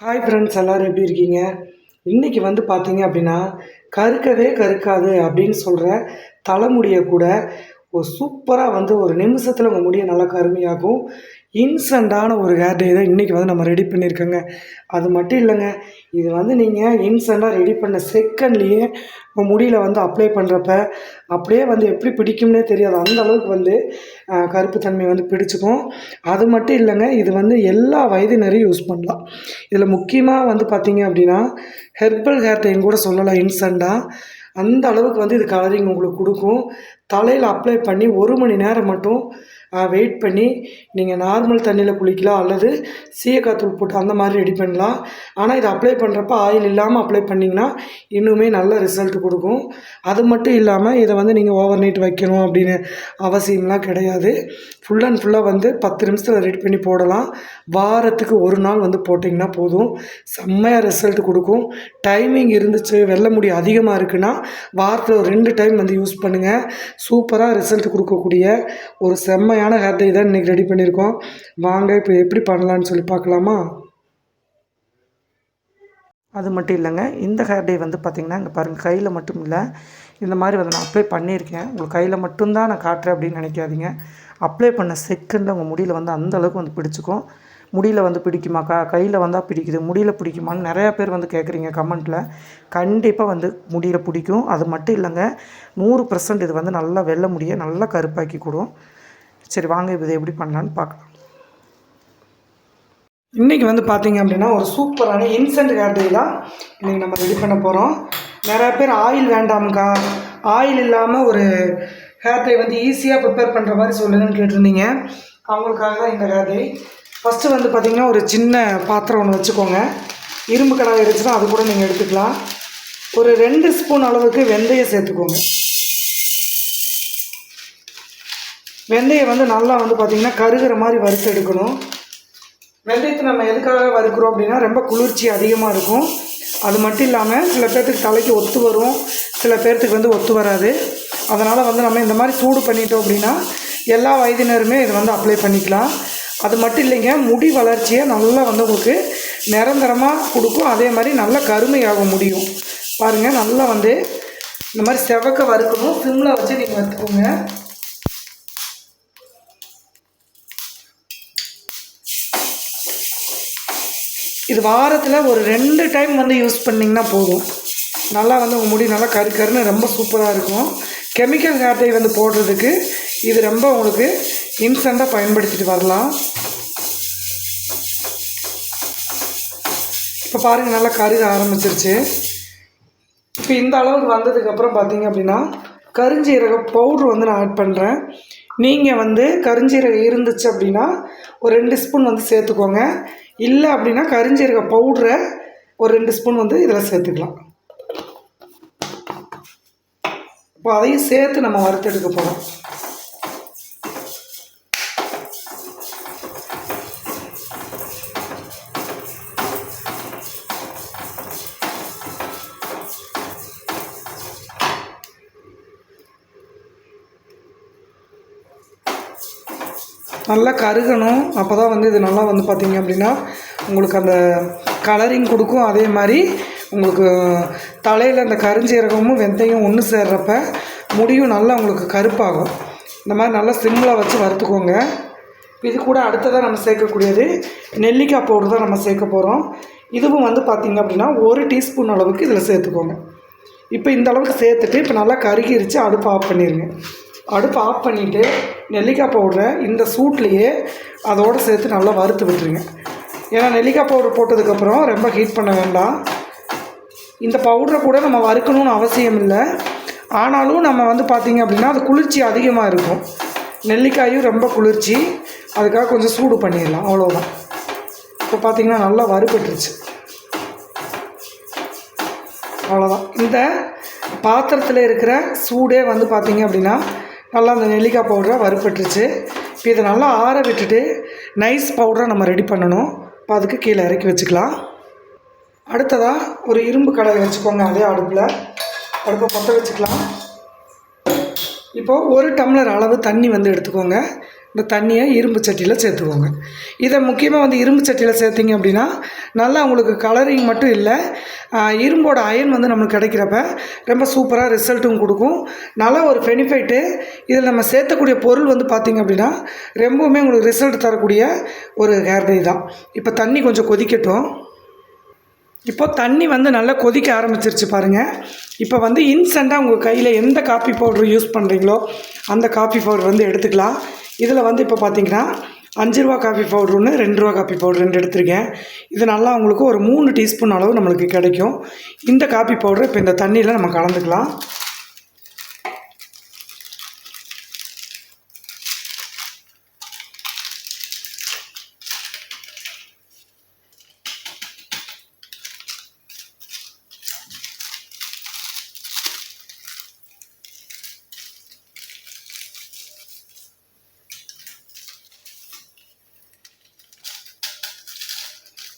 Hi friends எல்லோரும் எப்படி இருக்கீங்க? இன்றைக்கி வந்து பார்த்தீங்க அப்படின்னா கருக்கவே கருக்காது அப்படின்னு சொல்கிற தலைமுடியை கூட ஒரு சூப்பராக வந்து ஒரு நிமிஷத்தில் உங்கள் முடியை நல்லா கருமையாகும் இன்ஸ்டண்ட்டான ஒரு ஹேர் டே தான் இன்றைக்கி வந்து நம்ம ரெடி பண்ணியிருக்கோங்க. அது மட்டும் இல்லைங்க இது வந்து நீங்கள் இன்ஸ்டண்ட்டாக ரெடி பண்ண செகண்ட்லேயே உங்கள் முடியில் வந்து அப்ளை பண்ணுறப்ப அப்படியே வந்து எப்படி பிடிக்கும்னே தெரியாது. அந்த அளவுக்கு வந்து கருப்பு தன்மை வந்து பிடிச்சிக்கும். அது மட்டும் இல்லைங்க இது வந்து எல்லா வயதினரையும் யூஸ் பண்ணலாம். இதில் முக்கியமாக வந்து பார்த்திங்க அப்படின்னா ஹெர்பல் ஹேர் டைம் கூட சொல்லலாம் இன்ஸ்டண்ட்டாக அந்த அளவுக்கு வந்து இது கலரிங் உங்களுக்கு கொடுக்கும். தலையில் அப்ளை பண்ணி ஒரு மணி நேரம் மட்டும் வெயிட் பண்ணி நீங்கள் நார்மல் தண்ணியில் குளிக்கலாம் அல்லது சீயக்காத்தூள் போட்டு அந்த மாதிரி ரெடி பண்ணலாம். ஆனால் இதை அப்ளை பண்ணுறப்ப ஆயில் இல்லாமல் அப்ளை பண்ணிங்கன்னா இன்னுமே நல்ல ரிசல்ட் கொடுக்கும். அது மட்டும் இல்லாமல் இதை வந்து நீங்கள் ஓவர் நைட் வைக்கணும் அப்படின்னு அவசியம்லாம் கிடையாது. ஃபுல் அண்ட் ஃபுல்லாக வந்து பத்து நிமிஷத்தில் ரெடி பண்ணி போடலாம். வாரத்துக்கு ஒரு நாள் வந்து போட்டிங்கன்னா போதும். செம்மையாக ரிசல்ட் கொடுக்கும். டைமிங் இருந்துச்சு வெள்ள முடி அதிகமாக இருக்குன்னா வாரத்தில் ஒரு ரெண்டு டைம் வந்து யூஸ் பண்ணுங்கள் சூப்பராக ரிசல்ட் கொடுக்கக்கூடிய ஒரு செம்மையான ஹேர் டை தான் இன்றைக்கி ரெடி பண்ணியிருக்கோம். வாங்க இப்போ எப்படி பண்ணலான்னு சொல்லி பார்க்கலாமா? அது மட்டும் இல்லைங்க. இந்த ஹேர் டே வந்து பார்த்திங்கன்னா இங்கே பாருங்கள் கையில் மட்டும் இல்லை. இந்த மாதிரி வந்து நான் அப்ளை பண்ணியிருக்கேன். உங்களுக்கு கையில் மட்டும்தான் நான் காட்டுறேன் அப்படின்னு நினைக்காதீங்க. அப்ளை பண்ண செகண்டில் உங்கள் முடியில் வந்து அந்தளவுக்கு வந்து பிடிச்சிக்கும். முடியில் வந்து பிடிக்குமாக்கா கையில் வந்தால் பிடிக்குது. முடியில் பிடிக்குமான்னு நிறையா பேர் வந்து கேட்குறீங்க கமெண்ட்டில் கண்டிப்பாக வந்து முடியில் பிடிக்கும். அது மட்டும் இல்லைங்க. நூறு பர்சன்ட் இது வந்து நல்லா வெள்ள முடியை நல்லா கருப்பாக்கி கொடுக்கும். சரி வாங்க இதை எப்படி பண்ணலான்னு பார்க்கலாம். இன்றைக்கி வந்து பார்த்தீங்க அப்படின்னா ஒரு சூப்பரான இன்ஸ்டன்ட் ஹேர் டே தான் இன்றைக்கி நம்ம ரெடி பண்ண போகிறோம் நிறையா பேர் ஆயில் வேண்டாம்க்கா. ஆயில் இல்லாமல் ஒரு ஹேர் வந்து ஈஸியாக ப்ரிப்பேர் பண்ணுற மாதிரி சொல்லுங்கன்னு கேட்டிருந்தீங்க. அவங்களுக்காக தான் இந்த ஹேர் டை ஃபஸ்ட்டு வந்து பார்த்திங்கன்னா ஒரு சின்ன பாத்திரம் ஒன்று வச்சுக்கோங்க. இரும்பு கடாய் இருந்துச்சுன்னா அது கூட நீங்கள் எடுத்துக்கலாம். ஒரு ரெண்டு ஸ்பூன் அளவுக்கு வெந்தயம் சேர்த்துக்கோங்க. வெந்தயம் வந்து நல்லா வந்து பார்த்திங்கன்னா கருகிற மாதிரி வறுத்து எடுக்கணும். வெந்தயத்தை நம்ம எதுக்காக வறுக்கிறோம் அப்படின்னா ரொம்ப குளிர்ச்சி அதிகமாக இருக்கும். அது மட்டும் இல்லாமல் சில பேர்த்துக்கு தலைக்கு ஒத்து வரும். சில பேர்த்துக்கு வந்து ஒத்து வராது. அதனால் வந்து நம்ம இந்த மாதிரி சூடு பண்ணிட்டோம் அப்படின்னா எல்லா வயதினருமே இதை வந்து அப்ளை பண்ணிக்கலாம். அது மட்டும் இல்லைங்க முடி வளர்ச்சியை நல்லா வந்து உங்களுக்கு நிரந்தரமாக கொடுக்கும். அதே மாதிரி நல்லா கருமையாக முடியும். பாருங்கள் நல்லா வந்து இந்த மாதிரி செவக்க வறுக்கணும். சிம்மில் வச்சு நீங்கள் வறுத்துக்கோங்க. இது வாரத்தில் ஒரு ரெண்டு டைம் வந்து யூஸ் பண்ணிங்கன்னா போதும். நல்லா வந்து உங்கள் முடி நல்லா கரு கருன்னு ரொம்ப சூப்பராக இருக்கும். கெமிக்கல் ஹேர் டை வந்து போடுறதுக்கு இது ரொம்ப உங்களுக்கு இன்ஸ்டண்ட்டாக பயன்படுத்திட்டு வரலாம். இப்போ பாருங்கள் நல்லா கருக ஆரம்பிச்சிருச்சு. இப்போ இந்த அளவுக்கு வந்ததுக்கப்புறம் பார்த்தீங்க அப்படின்னா கருஞ்சீரக பவுட்ரு வந்து நான் ஆட் பண்ணுறேன் நீங்கள் வந்து கருஞ்சீரகம் இருந்துச்சு அப்படின்னா ஒரு ரெண்டு ஸ்பூன் வந்து சேர்த்துக்கோங்க. இல்லை அப்படின்னா கருஞ்சீரக பவுட்ரை ஒரு ரெண்டு ஸ்பூன் வந்து இதில் சேர்த்துக்கலாம். இப்போ அதையும் சேர்த்து நம்ம வறுத்தெடுக்க போகிறோம் நல்லா கருகணும். அப்போ தான் வந்து இது நல்லா வந்து பார்த்தீங்க அப்படின்னா உங்களுக்கு அந்த கலரிங் கொடுக்கும். அதே மாதிரி உங்களுக்கு தலையில் அந்த கருஞ்சீரகமும் வெந்தயம் ஒன்று சேர்றப்ப முடியும் நல்லா உங்களுக்கு கருப்பாகும். இந்த மாதிரி நல்லா சிம்மில் வச்சு வறுத்துக்கோங்க. இது கூட அடுத்ததாக நம்ம சேர்க்கக்கூடியது நெல்லிக்காய் பவுடர் தான் நம்ம சேர்க்க போகிறோம் இதுவும் வந்து பார்த்திங்க அப்படின்னா ஒரு டீஸ்பூன் அளவுக்கு இதில் சேர்த்துக்கோங்க. இப்போ இந்த அளவுக்கு சேர்த்துட்டு இப்போ நல்லா கருகிருச்சு அடுப்பு ஆஃப் பண்ணிடுங்க அடுப்பு ஆஃப் பண்ணிவிட்டு நெல்லிக்காய் பவுடரை இந்த சூட்லேயே அதோடு சேர்த்து நல்லா வறுத்து விட்டுருங்க. ஏன்னா நெல்லிக்காய் பவுடர் போட்டதுக்கப்புறம் ரொம்ப ஹீட் பண்ண வேண்டாம். இந்த பவுடரை கூட நம்ம வறுக்கணும்னு அவசியம் இல்லை. ஆனாலும் நம்ம வந்து பார்த்திங்க அப்படின்னா அது குளிர்ச்சி அதிகமாக இருக்கும். நெல்லிக்காயும் ரொம்ப குளிர்ச்சி. அதுக்காக கொஞ்சம் சூடு பண்ணிடலாம். அவ்வளோதான் இப்போ பார்த்திங்கன்னா நல்லா வறுபட்டுருச்சு. அவ்வளோதான் இந்த பாத்திரத்தில் இருக்கிற சூடே வந்து பார்த்திங்க அப்படின்னா நல்லா அந்த நெல்லிக்காய் பவுடரை வறுப்பட்டுருச்சு இப்போ இதை நல்லா ஆற விட்டுட்டு நைஸ் பவுடரை நம்ம ரெடி பண்ணணும். இப்போ அதுக்கு கீழே இறக்கி வச்சுக்கலாம். அடுத்ததாக ஒரு இரும்பு கடாயை வச்சுக்கோங்க அதே அடுப்பில். அடுப்பை பற்ற வச்சுக்கலாம். இப்போது ஒரு டம்ளர் அளவு தண்ணி வந்து எடுத்துக்கோங்க. இந்த தண்ணியை இரும்பு சட்டியில் சேர்த்துக்கோங்க. இதை முக்கியமாக வந்து இரும்பு சட்டியில் சேர்த்திங்க அப்படின்னா நல்லா உங்களுக்கு கலரிங் மட்டும் இல்லை இரும்போட அயன் வந்து நம்மளுக்கு கிடைக்கிறப்ப ரொம்ப சூப்பராக ரிசல்ட்டும் கொடுக்கும். நல்ல ஒரு பெனிஃபிட்டு இதில் நம்ம சேர்த்தக்கூடிய பொருள் வந்து பார்த்திங்க அப்படின்னா ரொம்பவுமே உங்களுக்கு ரிசல்ட் தரக்கூடிய ஒரு ஹேர் டை தான். இப்போ தண்ணி கொஞ்சம் கொதிக்கட்டும். இப்போ தண்ணி வந்து நல்லா கொதிக்க ஆரம்பிச்சிருச்சு பாருங்கள் இப்போ வந்து இன்ஸ்டண்ட்டாக உங்கள் கையில் எந்த காப்பி பவுடர் யூஸ் பண்ணுறீங்களோ அந்த காப்பி பவுடர் வந்து எடுத்துக்கலாம். இதில் வந்து இப்போ பார்த்தீங்கன்னா அஞ்சு ரூபா காஃபி பவுடர் ஒன்று ரெண்டு ரூபா காஃபி பவுடர் ரெண்டு எடுத்திருக்கேன். இது நல்லா உங்களுக்கு ஒரு மூணு டீஸ்பூன் அளவு நம்மளுக்கு கிடைக்கும். இந்த காஃபி பவுடர் இப்போ இந்த தண்ணியில் நம்ம கலந்துக்கலாம்.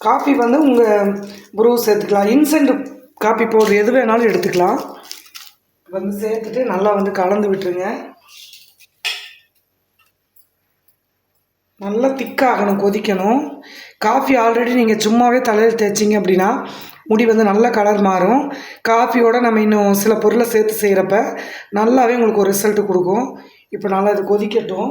காஃபி வந்து உங்கள் ப்ரூ சேர்த்துக்கலாம். இன்சென்ட் காஃபி பவுடர் எது வேணாலும் எடுத்துக்கலாம். வந்து சேர்த்துட்டு நல்லா வந்து கலந்து விட்டுருங்க. நல்லா திக்காகணும் கொதிக்கணும். காஃபி ஆல்ரெடி நீங்கள் சும்மாவே தலையில் தேய்ச்சிங்க அப்படின்னா முடி வந்து நல்ல கலர் மாறும். காஃபியோட நம்ம இன்னும் சில பொருளை சேர்த்து செய்கிறப்ப நல்லாவே உங்களுக்கு ஒரு ரிசல்ட் கொடுக்கும். இப்போ நல்லா இது கொதிக்கட்டும்.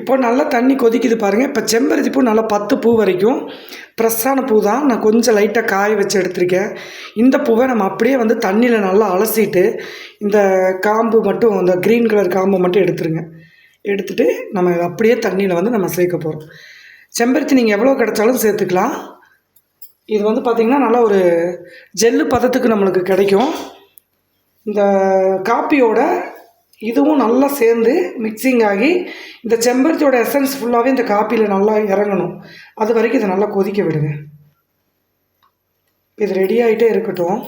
இப்போ நல்லா தண்ணி கொதிக்குது பாருங்கள் இப்போ செம்பருத்தி பூ நல்லா பத்து பூ வரைக்கும். ஃப்ரெஷ்ஷான பூ தான். நான் கொஞ்சம் லைட்டாக காய வச்சு எடுத்திருக்கேன். இந்த பூவை நம்ம அப்படியே வந்து தண்ணியில் நல்லா அலசிட்டு இந்த காம்பு மட்டும் இந்த க்ரீன் கலர் காம்பு மட்டும் எடுத்துருங்க. எடுத்துகிட்டு நம்ம அப்படியே தண்ணியில் வந்து நம்ம சேர்க்க போகிறோம் செம்பருத்தி நீங்கள் எவ்வளோ கிடைச்சாலும் சேர்த்துக்கலாம். இது வந்து பார்த்திங்கன்னா நல்லா ஒரு ஜெல்லு பதத்துக்கு நம்மளுக்கு கிடைக்கும். இந்த காப்பியோட இதுவும் நல்லா சேர்ந்து மிக்சிங் ஆகி இந்த செம்பருத்தியோட எசன்ஸ் ஃபுல்லாகவே இந்த காப்பியில் நல்லா இறங்கணும். அது வரைக்கும் இதை நல்லா கொதிக்க விடுங்க. இது ரெடி ஆகிட்டே இருக்கட்டும்.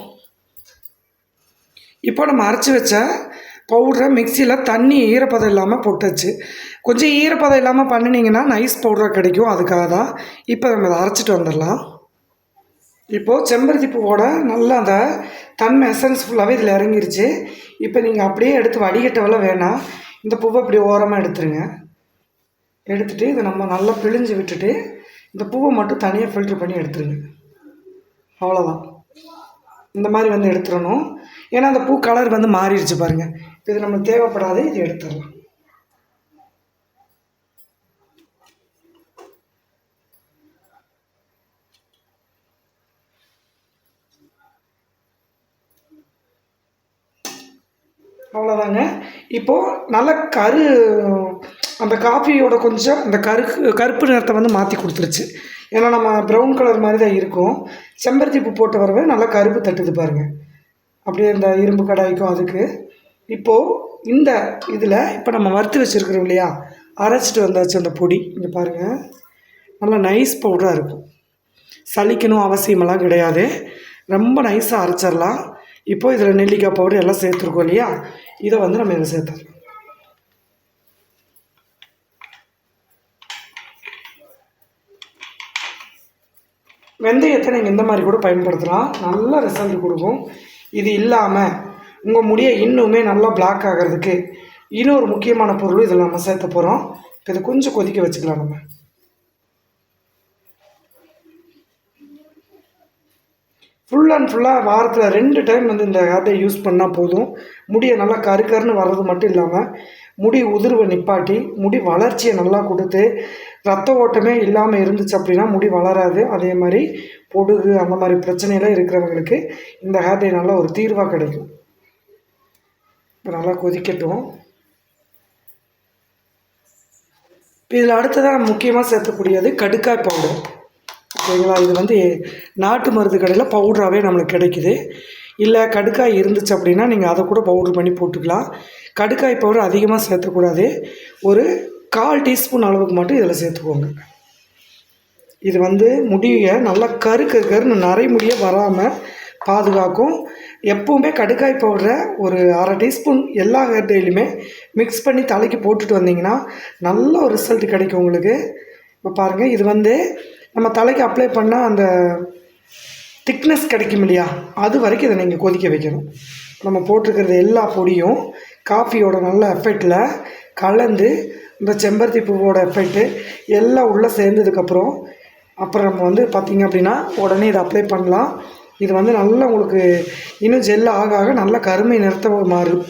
இப்போ நம்ம அரைச்சி வச்ச பவுடரை மிக்சியில் தண்ணி ஈரப்பதம் இல்லாமல் போட்டுச்சு. கொஞ்சம் ஈரப்பதம் இல்லாமல் பண்ணினீங்கன்னா நைஸ் பவுடராக கிடைக்கும். அதுக்காக தான் இப்போ நம்ம இதை அரைச்சிட்டு வந்துடலாம். இப்போது செம்பருத்தி பூவோட நல்லா அந்த தன்மை எசன்ஸ் ஃபுல்லாகவே இதில் இறங்கிருச்சு. இப்போ நீங்கள் அப்படியே எடுத்து வடிகட்டவெல்லாம் வேணாம். இந்த பூவை இப்படி ஓரமாக எடுத்துருங்க. எடுத்துட்டு இதை நம்ம நல்லா பிழிஞ்சு விட்டுட்டு இந்த பூவை மட்டும் தனியாக ஃபில்ட்ரு பண்ணி எடுத்துருங்க. அவ்வளோதான் இந்த மாதிரி வந்து எடுத்துடணும். ஏன்னா அந்த பூ கலர் வந்து மாறிடுச்சு பாருங்கள் இது நம்மளுக்கு தேவைப்படாது இது எடுத்துடலாம். அவ்வளோதாங்க இப்போது நல்ல கரு அந்த காஃபியோட கொஞ்சம் அந்த கருக்கு கருப்பு நிறத்தை வந்து மாற்றி கொடுத்துருச்சு. ஏன்னா நம்ம ப்ரௌன் கலர் மாதிரி தான் இருக்கும். செம்பருத்தி பூ போட்டு வரவே நல்லா கருப்பு தட்டுது பாருங்கள் அப்படியே இந்த இரும்பு கடாய்க்கும் அதுக்கு. இப்போது இந்த இதில் இப்போ நம்ம வறுத்து வச்சுருக்குறோம் இல்லையா? அரைச்சிட்டு வந்தாச்சு அந்த பொடி. இங்கே பாருங்கள் நல்லா நைஸ் பவுடராக இருக்கும். சலிக்கணும் அவசியமெல்லாம் கிடையாது. ரொம்ப நைஸாக அரைச்சிடலாம். இப்போ இதில் நெல்லிக்காய் பவுடர் எல்லாம் சேர்த்துருக்கோம் இல்லையா? இதை வந்து நம்ம இதில் சேர்த்துறோம் வெந்தயத்தை நீங்கள் இந்த மாதிரி கூட பயன்படுத்தலாம். நல்ல ரிசல்ட் கொடுக்கும். இது இல்லாமல் உங்கள் முடியை இன்னுமே நல்லா பிளாக் ஆகிறதுக்கு இன்னொரு முக்கியமான பொருளும் இதில் நம்ம சேர்த்த போகிறோம். இப்போ இதை கொஞ்சம் கொதிக்க வச்சுக்கலாம் நம்ம. ஃபுல் அண்ட் ஃபுல்லாக வாரத்தில் ரெண்டு டைம் வந்து இந்த ஹேர்டை யூஸ் பண்ணால் போதும். முடியை நல்லா கருக்கருன்னு வர்றது மட்டும் இல்லாமல் முடி உதிர்வை நிப்பாட்டி முடி வளர்ச்சியை நல்லா கொடுத்து ரத்த ஓட்டமே இல்லாமல் இருந்துச்சு அப்படின்னா முடி வளராது. அதே மாதிரி பொடுகு அந்த மாதிரி பிரச்சனையெல்லாம் இருக்கிறவங்களுக்கு இந்த ஹேர்டை நல்லா ஒரு தீர்வாக கிடைக்கும். இப்போ நல்லா கொதிக்கட்டும். இதில் அடுத்ததாக முக்கியமாக சேர்த்துக்கூடியது கடுக்காய் பவுடர் சரிங்களா? இது வந்து நாட்டு மருந்து கடையில் பவுடராகவே நம்மளுக்கு கிடைக்குது. இல்லை கடுக்காய் இருந்துச்சு அப்படின்னா நீங்கள் அதை கூட பவுட்ரு பண்ணி போட்டுக்கலாம். கடுக்காய் பவுடர் அதிகமாக சேர்த்தக்கூடாது. ஒரு கால் டீஸ்பூன் அளவுக்கு மட்டும் இதில் சேர்த்துக்கோங்க. இது வந்து முடியை நல்லா கரு கரு கருன்னு நிறைய முடிய வராமல் பாதுகாக்கும். எப்போவுமே கடுக்காய் பவுடரை ஒரு அரை டீஸ்பூன் எல்லா ஹேர் டேலையுமே மிக்ஸ் பண்ணி தலைக்கு போட்டுட்டு வந்தீங்கன்னா நல்ல ஒரு ரிசல்ட் கிடைக்கும் உங்களுக்கு. இப்போ பாருங்கள் இது வந்து நம்ம தலைக்கு அப்ளை பண்ணால் அந்த திக்னஸ் கிடைக்கும் இல்லையா அது வரைக்கும் இதை நீங்கள் கொதிக்க வைக்கணும். நம்ம போட்டிருக்கிறது எல்லா பொடியும் காஃபியோட நல்ல எஃபெக்டில் கலந்து இந்த செம்பருத்தி பூவோட எஃபெக்ட்டு எல்லாம் உள்ளே சேர்ந்ததுக்கப்புறம் அப்புறம் நம்ம வந்து பார்த்திங்க அப்படின்னா உடனே இதை அப்ளை பண்ணலாம். இது வந்து நல்லா உங்களுக்கு இன்னும் ஜெல் ஆக ஆக நல்ல கருமை நிறுத்த மாறும்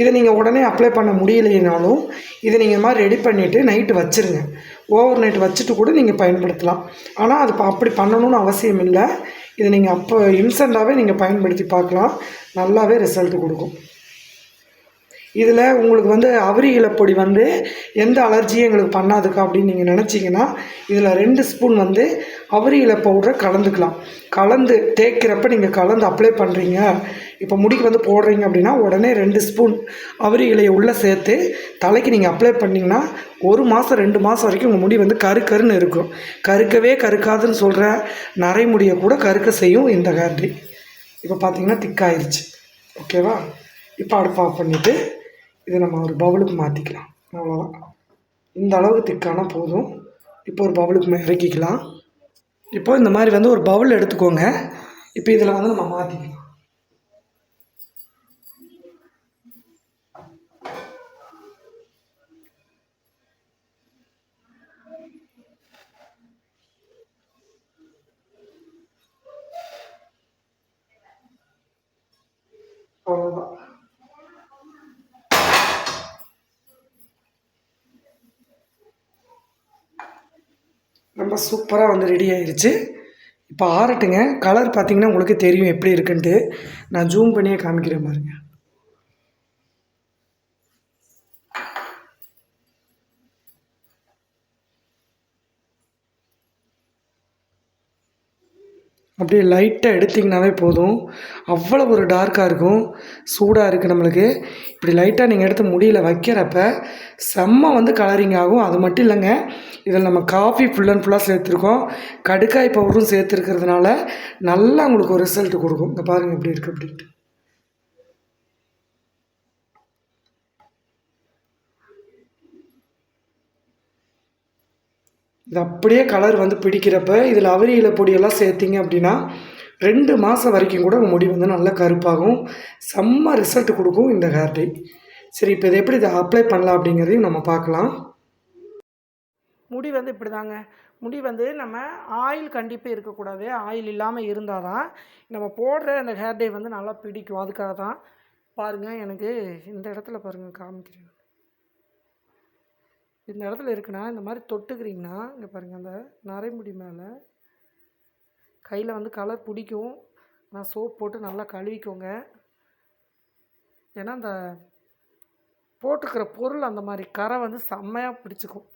இதை நீங்கள் உடனே அப்ளை பண்ண முடியலைனாலும் இதை நீங்கள் மாதிரி ரெடி பண்ணிவிட்டு நைட்டு வச்சுருங்க. ஓவர் நைட் வச்சுட்டு கூட நீங்கள் பயன்படுத்தலாம். ஆனால் அது ப- அப்படி பண்ணணும்னு அவசியம் இல்லை. இதை நீங்கள் அப்போ இன்ஸ்டண்ட்டாகவே நீங்கள் பயன்படுத்தி பார்க்கலாம். நல்லாவே ரிசல்ட் கொடுக்கும். இதில் உங்களுக்கு வந்து அவரி இலப்பொடி வந்து எந்த அலர்ஜியும் எங்களுக்கு பண்ணாதுக்கா அப்படின்னு நீங்கள் நினச்சிங்கன்னா இதில் ரெண்டு ஸ்பூன் வந்து அவரி இலை பவுடரை கலந்துக்கலாம். கலந்து தேய்க்கிறப்ப நீங்கள் கலந்து அப்ளை பண்ணுறீங்க இப்போ முடிக்கு வந்து போடுறீங்க அப்படின்னா உடனே ரெண்டு ஸ்பூன் அவரி இலையை உள்ளே சேர்த்து தலைக்கு நீங்கள் அப்ளை பண்ணிங்கன்னா ஒரு மாதம் ரெண்டு மாதம் வரைக்கும் உங்கள் முடி வந்து கரு கருன்னு இருக்கும். கருக்கவே கருக்காதுன்னு சொல்கிற நரைமுடியை கூட கருக்க செய்யும் இந்த ஹேர் இப்போ பார்த்தீங்கன்னா திக்காயிருச்சு ஓகேவா இப்போ அடுப்பு ஆஃப் பண்ணிவிட்டு இதை நம்ம ஒரு பவுலுக்கு மாற்றிக்கலாம் அவ்வளோதான் இந்த அளவுக்கு திக்கானா போதும். இப்போ ஒரு பவுலுக்கு இறக்கிக்கலாம். இப்போ இந்த மாதிரி வந்து ஒரு பவுல் எடுத்துக்கோங்க. இப்போ இதில் வந்து நம்ம மாற்றிக்கலாம் அவ்வளோதான் ரொம்ப சூப்பராக வந்து ரெடி ஆயிடுச்சு இப்போ ஆறட்டுங்க. கலர் பார்த்தீங்கன்னா உங்களுக்கு தெரியும் எப்படி இருக்குன்ட்டு. நான் ஜூம் பண்ணியே காமிக்கிறேன் பாருங்க. அப்படியே லைட்டாக எடுத்திங்கனாவே போதும். அவ்வளோ ஒரு டார்க்காக இருக்கும். சூடாக இருக்குது நம்மளுக்கு. இப்படி லைட்டாக நீங்கள் எடுத்து முடியல வைக்கிறப்ப செம்ம வந்து கலரிங் ஆகும். அது மட்டும் இல்லைங்க. இதில் நம்ம காஃபி ஃபுல் அண்ட் ஃபுல்லாக சேர்த்துருக்கோம். கடுக்காய் பவுடரும் சேர்த்துருக்கிறதுனால நல்லா உங்களுக்கு ஒரு ரிசல்ட் கொடுக்கும். இந்த பாருங்கள் எப்படி இருக்குது அப்படின்ட்டு. இது அப்படியே கலர் வந்து பிடிக்கிறப்ப இதில் அவரி இலை பொடியெல்லாம் சேர்த்திங்க அப்படின்னா ரெண்டு மாதம் வரைக்கும் கூட உங்கள் முடி வந்து நல்லா கருப்பாகும். செம்ம ரிசல்ட் கொடுக்கும் இந்த ஹேர் டை சரி இப்போ இதை எப்படி இதை அப்ளை பண்ணலாம் அப்படிங்கிறதையும் நம்ம பார்க்கலாம். முடி வந்து இப்படி தாங்க முடி வந்து நம்ம ஆயில் கண்டிப்பாக இருக்கக்கூடாது. ஆயில் இல்லாமல் இருந்தால் தான் நம்ம போடுற அந்த ஹேர் டை வந்து நல்லா பிடிக்கும். அதுக்காக தான் பாருங்கள் எனக்கு இந்த இடத்துல பாருங்கள் காமிக்கிறேன். இந்த இடத்துல இருக்குன்னா இந்த மாதிரி தொட்டுக்கிறீங்கன்னா இங்கே பாருங்கள் அந்த நரைமுடி மேலே கையில் வந்து கலர் பிடிக்கும். நான் சோப் போட்டு நல்லா கழுவிக்கோங்க. ஏன்னா அந்த போட்டுக்கிற பொருள் அந்த மாதிரி கரை வந்து செம்மையாக பிடிச்சிக்கும்.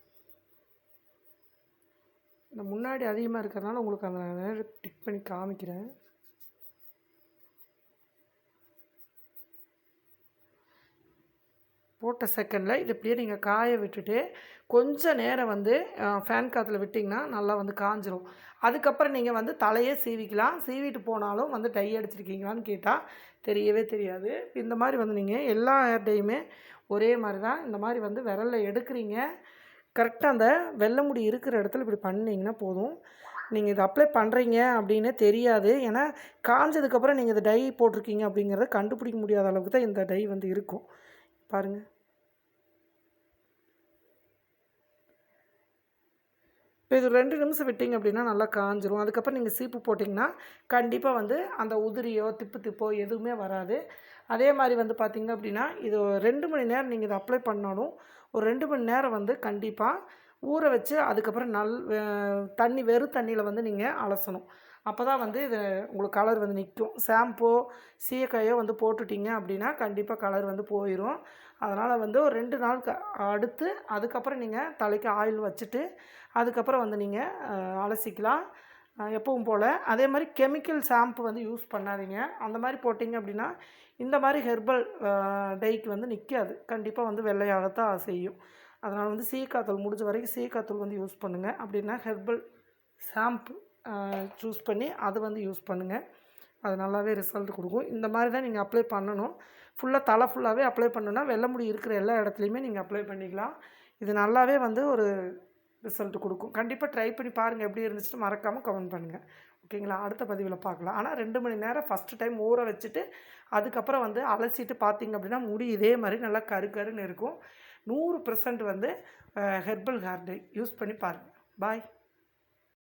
இந்த முன்னாடி அதிகமாக இருக்கிறதுனால உங்களுக்கு அந்த நேரம் டிக் பண்ணி காமிக்கிறேன். போட்ட செகண்டில் இது இப்படியே நீங்கள் காய விட்டுட்டு கொஞ்சம் நேரம் வந்து ஃபேன் காற்றுல விட்டிங்கன்னா நல்லா வந்து காஞ்சிரும். அதுக்கப்புறம் நீங்கள் வந்து தலையே சீவிக்கலாம். சீவிட்டு போனாலும் வந்து டை அடிச்சிருக்கீங்களான்னு கேட்டால் தெரியவே தெரியாது. இந்த மாதிரி வந்து நீங்கள் எல்லா டையுமே ஒரே மாதிரி தான் இந்த மாதிரி வந்து விரலில் எடுக்கிறீங்க. கரெக்டாக அந்த வெள்ளை முடி இருக்கிற இடத்துல இப்படி பண்ணிங்கன்னா போதும். நீங்கள் இதை அப்ளை பண்ணுறீங்க அப்படின்னு தெரியாது. ஏன்னா காஞ்சதுக்கப்புறம் நீங்கள் இந்த டை போட்டிருக்கீங்க அப்படிங்கிறத கண்டுபிடிக்க முடியாத அளவுக்கு தான் இந்த டை வந்து இருக்கும். பாருங்கள் இப்போ இது ரெண்டு நிமிஷம் விட்டிங்க அப்படின்னா நல்லா காஞ்சிரும். அதுக்கப்புறம் நீங்கள் சீப்பு போட்டிங்கன்னா கண்டிப்பாக வந்து அந்த உதிரியோ திப்பு திப்போ எதுவுமே வராது. அதே மாதிரி வந்து பார்த்திங்க அப்படின்னா இது ரெண்டு மணி நேரம் நீங்கள் இதை அப்ளை பண்ணாலும் ஒரு ரெண்டு மணி நேரம் வந்து கண்டிப்பாக ஊற வச்சு அதுக்கப்புறம் நல் தண்ணி வெறும் தண்ணியில் வந்து நீங்கள் அலசணும். அப்போ தான் வந்து இது உங்களுக்கு கலர் வந்து நிற்கும் ஷாம்போ சீயக்காயோ வந்து போட்டுட்டிங்க அப்படின்னா கண்டிப்பாக கலர் வந்து போயிடும் அதனால் வந்து ஒரு ரெண்டு நாள் க அடுத்து அதுக்கப்புறம் நீங்கள் தலைக்கு ஆயில் வச்சுட்டு அதுக்கப்புறம் வந்து நீங்கள் அலசிக்கலாம். எப்பவும் போல். அதே மாதிரி கெமிக்கல் ஷாம்பு வந்து யூஸ் பண்ணாதீங்க. அந்த மாதிரி போட்டிங்க அப்படின்னா இந்த மாதிரி ஹெர்பல் டைக்கு வந்து நிற்காது கண்டிப்பாக வந்து வெள்ளையாகத்தான் செய்யும். அதனால் வந்து சீக்காத்தூள் முடிஞ்ச வரைக்கும் சீக்காத்தூள் வந்து யூஸ் பண்ணுங்கள் அப்படின்னா ஹெர்பல் ஷாம்பு சூஸ் பண்ணி அது வந்து யூஸ் பண்ணுங்கள் அது நல்லாவே ரிசல்ட் கொடுக்கும். இந்த மாதிரி தான் நீங்கள் அப்ளை பண்ணணும். ஃபுல்லாக தலை ஃபுல்லாகவே அப்ளை பண்ணணும்னா வெள்ளை முடி இருக்கிற எல்லா இடத்துலையுமே நீங்கள் அப்ளை பண்ணிக்கலாம். இது நல்லாவே வந்து ஒரு ரிசல்ட் கொடுக்கும். கண்டிப்பாக ட்ரை பண்ணி பாருங்கள் எப்படி இருந்துச்சுட்டு மறக்காமல் கமெண்ட் பண்ணுங்கள் ஓகேங்களா அடுத்த பதிவில் பார்க்கலாம். ஆனால் ரெண்டு மணி நேரம் ஃபஸ்ட்டு டைம் ஊற வச்சுட்டு அதுக்கப்புறம் வந்து அலசிட்டு பார்த்தீங்க அப்படின்னா முடி இதே மாதிரி நல்லா கரு கருன்னு இருக்கும். நூறு பர்சன்ட் வந்து ஹெர்பல் ஹேர் டே யூஸ் பண்ணி பாருங்கள் பாய்